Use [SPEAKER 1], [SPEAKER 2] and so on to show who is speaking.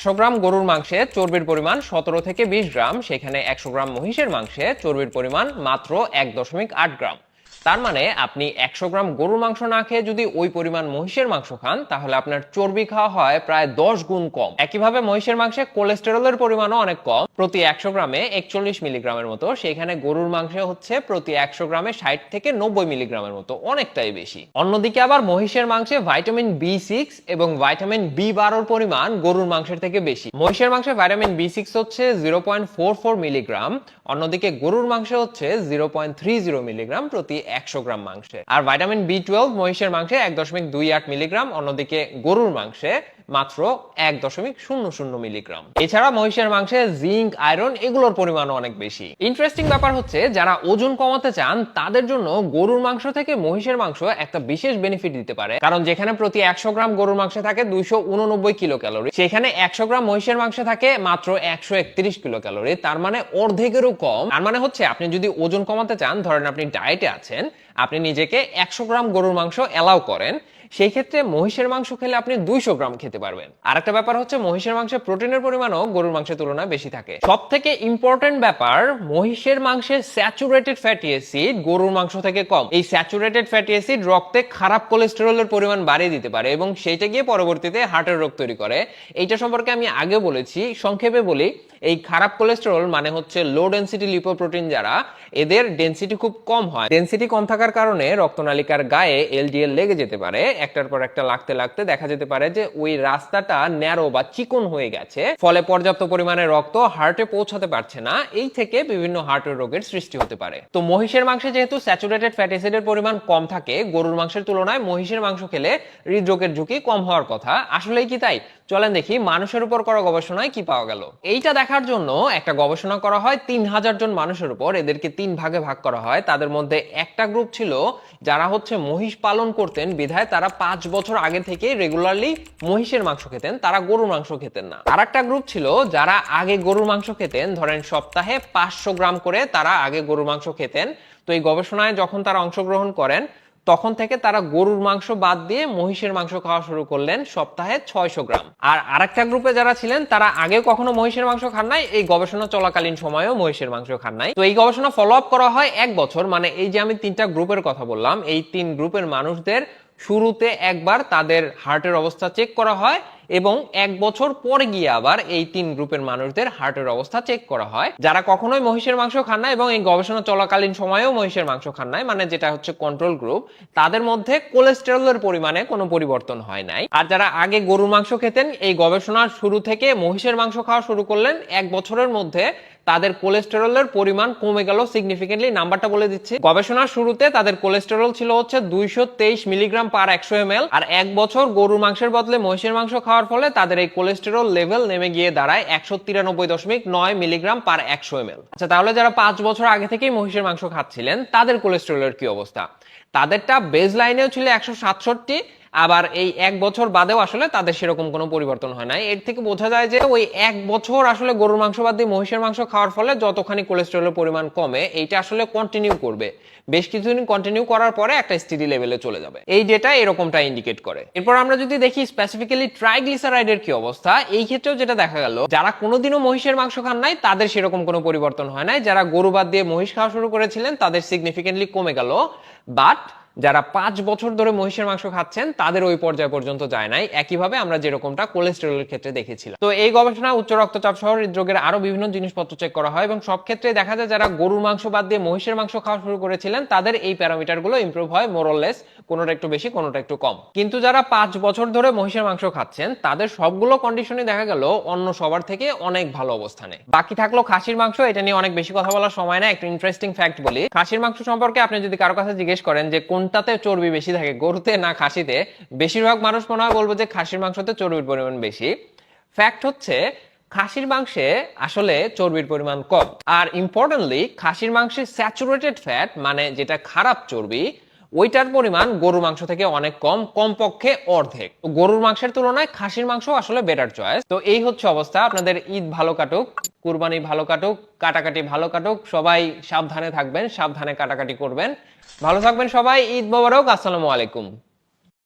[SPEAKER 1] একশো গ্রাম গরুর মাংসে চর্বির পরিমাণ সতেরো থেকে বিশ গ্রাম, সেখানে একশো গ্রাম মহিষের মাংসে চর্বির পরিমাণ মাত্র এক দশমিক আট গ্রাম। তার মানে আপনি একশো গ্রাম গরুর মাংস না খেয়ে যদি ওই পরিমাণ মহিষের মাংস খান, তাহলে আপনার চর্বি খাওয়া হয় প্রায় দশ গুণ কম। একইভাবে মহিষের মাংসে কোলেস্টেরলের পরিমাণও অনেক কম। প্রতি একশো গ্রামে একচল্লিশ মিলিগ্রামের মতো, সেখানে গরুর মাংসে হচ্ছে প্রতি একশো গ্রামে ষাট থেকে নব্বই মিলিগ্রামের মতো, অনেকটাই বেশি। অন্যদিকে আবার মহিষের মাংসে ভাইটামিন বি সিক্স এবং ভাইটামিন বি বারোর পরিমাণ গরুর মাংসের থেকে বেশি। মহিষের মাংসে ভাইটামিন বি সিক্স হচ্ছে zero point four four milligram, অন্যদিকে গরুর মাংসে হচ্ছে zero point three zero milligram প্রতি একশো গ্রাম মাংসে আর ভাইটামিন বি টুয়েলভ মহিষের মাংসে এক দশমিক দুই আট মিলিগ্রাম অন্যদিকে গরুর মাংসে মাত্র এক দশমিক শূন্য শূন্য মিলিগ্রাম এছাড়া মহিষের মাংসে জিঙ্ক আয়রন এগুলোর পরিমাণও অনেক বেশি। ইন্টারেস্টিং ব্যাপার হচ্ছে, যারা ওজন কমাতে চান, তাদের জন্য গরুর মাংস থেকে মহিষের মাংস একটা বিশেষ বেনিফিট দিতে পারে। কারণ যেখানে প্রতি একশো গ্রাম গরুর মাংসে থাকে দুইশো উননব্বই কিলো ক্যালোরি সেখানে একশো গ্রাম মহিষের মাংসে থাকে মাত্র একশো একত্রিশ কিলো ক্যালোরি তার মানে অর্ধেকেরও কম। তার মানে হচ্ছে, আপনি যদি ওজন কমাতে চান, ধরেন আপনি ডায়েটে আছেন আপনি নিজেকে একশো গ্রাম গরুর মাংস অ্যালাউ করেন সেই ক্ষেত্রে মহিষের মাংস খেলে আপনি দুইশো গ্রাম খেতে পারবেন। আরেকটা ব্যাপার হচ্ছে মহিষের মাংসে প্রোটিনের পরিমাণও গরুর মাংসের তুলনায় বেশি থাকে। সব থেকে ইম্পর্টেন্ট ব্যাপার, মহিষের মাংসে স্যাচুরেটেড ফ্যাটি অ্যাসিড গরুর মাংস থেকে কম। এই স্যাচুরেটেড ফ্যাটি অ্যাসিড রক্তে খারাপ কোলেস্টেরলের পরিমাণ বাড়িয়ে দিতে পারে এবং সেইটা গিয়ে পরবর্তীতে হার্টের রোগ তৈরি করে। এইটা সম্পর্কে আমি আগে বলেছি, সংক্ষেপে বলি, এই খারাপ কোলেস্টেরল মানে হচ্ছে লো ডেন্সিটি লিপোপ্রোটিন যারা, এদের ডেন্সিটি খুব কম হয়। ডেন্সিটি কম থাকার কারণে রক্তনালিকার গায়ে এলডিএল লেগে যেতে পারে একটার পর একটা লাগতে লাগতে দেখা যেতে পারে যে ওই রাস্তাটা ন্যারো বা চিকন হয়ে গেছে। ফলে পর্যাপ্ত পরিমাণে রক্ত হার্টে পৌঁছাতে পারছে না। এই থেকে বিভিন্ন হার্টের রোগের সৃষ্টি হতে পারে। তো মহিষের মাংসে যেহেতু স্যাচুরেটেড ফ্যাটি অ্যাসিডের পরিমাণ কম থাকে, গরুর মাংসের তুলনায় মহিষের মাংস খেলে হৃদরোগের ঝুঁকি কম হওয়ার কথা। আসলেই কি তাই? চলেন দেখি মানুষের উপর করা গবেষণায় কি পাওয়া গেল। এইটা দেখার জন্য একটা গবেষণা করা হয়, তিন হাজার জন মানুষের উপর। এদেরকে তিন ভাগে ভাগ করা হয়। তাদের মধ্যে একটা গ্রুপ ছিল যারা হচ্ছে মহিষ পালন করতেন, বিধায় তারা পাঁচ বছর আগে থেকে রেগুলারলি মহিষের মাংস খেতেন, তারা গরুর মাংস খেতেন না। আর একটা গ্রুপ ছিল যারা আগে গরুর মাংস খেতেন, ধরেন সপ্তাহে পাঁচশো গ্রাম করে তারা আগে গরুর মাংস খেতেন। তো এই গবেষণায় যখন তারা অংশগ্রহণ করেন তখন থেকে তারা গরুর মাংস বাদ দিয়ে মহিষের মাংস খাওয়া শুরু করলেন সপ্তাহে ছয়শো গ্রাম। আর আরেকটা গ্রুপে যারা ছিলেন, তারা আগে কখনো মহিষের মাংস খান নাই, এই গবেষণা চলাকালীন সময়েও মহিষের মাংস খান নাই। তো এই গবেষণা ফলো আপ করা হয় এক বছর মানে এই যে আমি তিনটা গ্রুপের কথা বললাম, এই তিন গ্রুপের মানুষদের শুরুতে একবার তাদের হার্টের অবস্থা চেক করা হয় এবং এক বছর পর গিয়ে আবার এই তিন গ্রুপের মানুষদের হার্টের অবস্থা চেক করা হয়। যারা কখনোই মহিষের মাংস খান না এবং এই গবেষণা চলাকালীন সময়েও মহিষের মাংস খান নাই মানে যেটা হচ্ছে কন্ট্রোল গ্রুপ তাদের মধ্যে কোলেস্টেরলের পরিমাণে কোনো পরিবর্তন হয় নাই। আর যারা আগে গরুর মাংস খেতেন, এই গবেষণার শুরু থেকে মহিষের মাংস খাওয়া শুরু করলেন এক বছরের মধ্যে তাদের কোলেস্টেরলের পরিমাণ কমে গেল সিগনিফিকেন্টলি নাম্বারটা বলে দিচ্ছি। গবেষণার শুরুতে তাদের কোলেস্টেরল ছিল হচ্ছে দুইশো তেইশ মিলিগ্রাম পার একশো এম আর এক বছর গরুর মাংসের বদলে মহিষের মাংস খাওয়ার ফলে তাদের এই কোলেস্টেরল লেভেল নেমে গিয়ে দাঁড়ায় একশো তিরানব্বই দশমিক নয় মিলিগ্রাম পার একশো এম আচ্ছা তাহলে যারা পাঁচ বছর আগে থেকেই মহিষের মাংস খাচ্ছিলেন, তাদের কোলেস্টেরলের কি অবস্থা? তাদেরটা বেজ লাইনেও ছিল একশো সাতষট্টি আবার এই এক বছর বাদেও আসলে তাদের সেরকম কোনো পরিবর্তন হয় নাই। এর থেকে বোঝা যায় যে ওই এক বছর আসলে গরুর মাংস বাদ দিয়ে মহিষের মাংস খাওয়ার ফলে যতখানি কোলেস্টেরলের পরিমাণ কমে, এইটা আসলে কন্টিনিউ করবে। বেশ কিছুদিন কন্টিনিউ করার পরে একটা স্টিডি লেভেলে চলে যাবে। এই ডেটা এরকমটা ইন্ডিকেট করে। এরপর আমরা যদি দেখি স্পেসিফিক্যালি ট্রাইগ্লিসারাইডের কি অবস্থা, এই ক্ষেত্রেও যেটা দেখা গেল, যারা কোনোদিনও মহিষের মাংস খান নাই, তাদের সেরকম কোনো পরিবর্তন হয় নাই। যারা গরু বাদ দিয়ে মহিষ খাওয়া শুরু করেছিলেন, তাদের সিগনিফিকেন্টলি কমে গেল। বাট যারা পাঁচ বছর ধরে মহিষের মাংস খাচ্ছেন, তাদের ওই পর্যায় পর্যন্ত যায় নাই। একইভাবে আমরা যেরকমটা কোলেস্টেরলের ক্ষেত্রে দেখেছিলাম। তো এই গবেষণা, উচ্চ রক্তচাপ সহ হৃদরোগের আরও বিভিন্ন জিনিসপত্র চেক করা হয় এবং সব ক্ষেত্রে দেখা যায় যারা গরুর মাংস বাদ দিয়ে মহিষের মাংস খাওয়া শুরু করেছিলেন, তাদের এই প্যারামিটারগুলো ইম্প্রুভ হয় মোরলেস কোনোটা একটু বেশি, কোনোটা একটু কম। কিন্তু যারা পাঁচ বছর ধরে মহিষের মাংস খাচ্ছেন, তাদের সবগুলো কন্ডিশনে দেখা গেল অন্য সবার থেকে অনেক ভালো অবস্থানে। বাকি থাকল খাসির মাংস, এটা নিয়ে অনেক বেশি কথা বলার সময় না একটা ইন্টারেস্টিং ফ্যাক্ট বলি। খাসির মাংস সম্পর্কে আপনি যদি কারও কাছে জিজ্ঞেস করেন যে কোনটাতে চর্বি বেশি থাকে, গরুতে না খাসিতে। বেশিরভাগ মানুষ মনে হয় বলব যে খাসির মাংসতে চর্বির পরিমাণ বেশি। ফ্যাক্ট হচ্ছে, খাসির মাংসে আসলে চর্বির পরিমাণ কম। আর ইম্পর্টেন্টলি খাসির মাংসে স্যাচুরেটেড ফ্যাট মানে যেটা খারাপ চর্বি, ওইটার পরিমাণ গরুর মাংস থেকে অনেক কম, কমপক্ষে অর্ধেক। গরুর মাংসের তুলনায় খাসির মাংস আসলে বেটার চয়েস তো এই হচ্ছে অবস্থা। আপনাদের ঈদ ভালো কাটুক। কুরবানি ভালো কাটুক, কাটাকাটি ভালো কাটুক, সবাই সাবধানে থাকবেন, সাবধানে কাটাকাটি করবেন। ভালো থাকবেন সবাই, ঈদ মোবারক, আসসালামু আলাইকুম।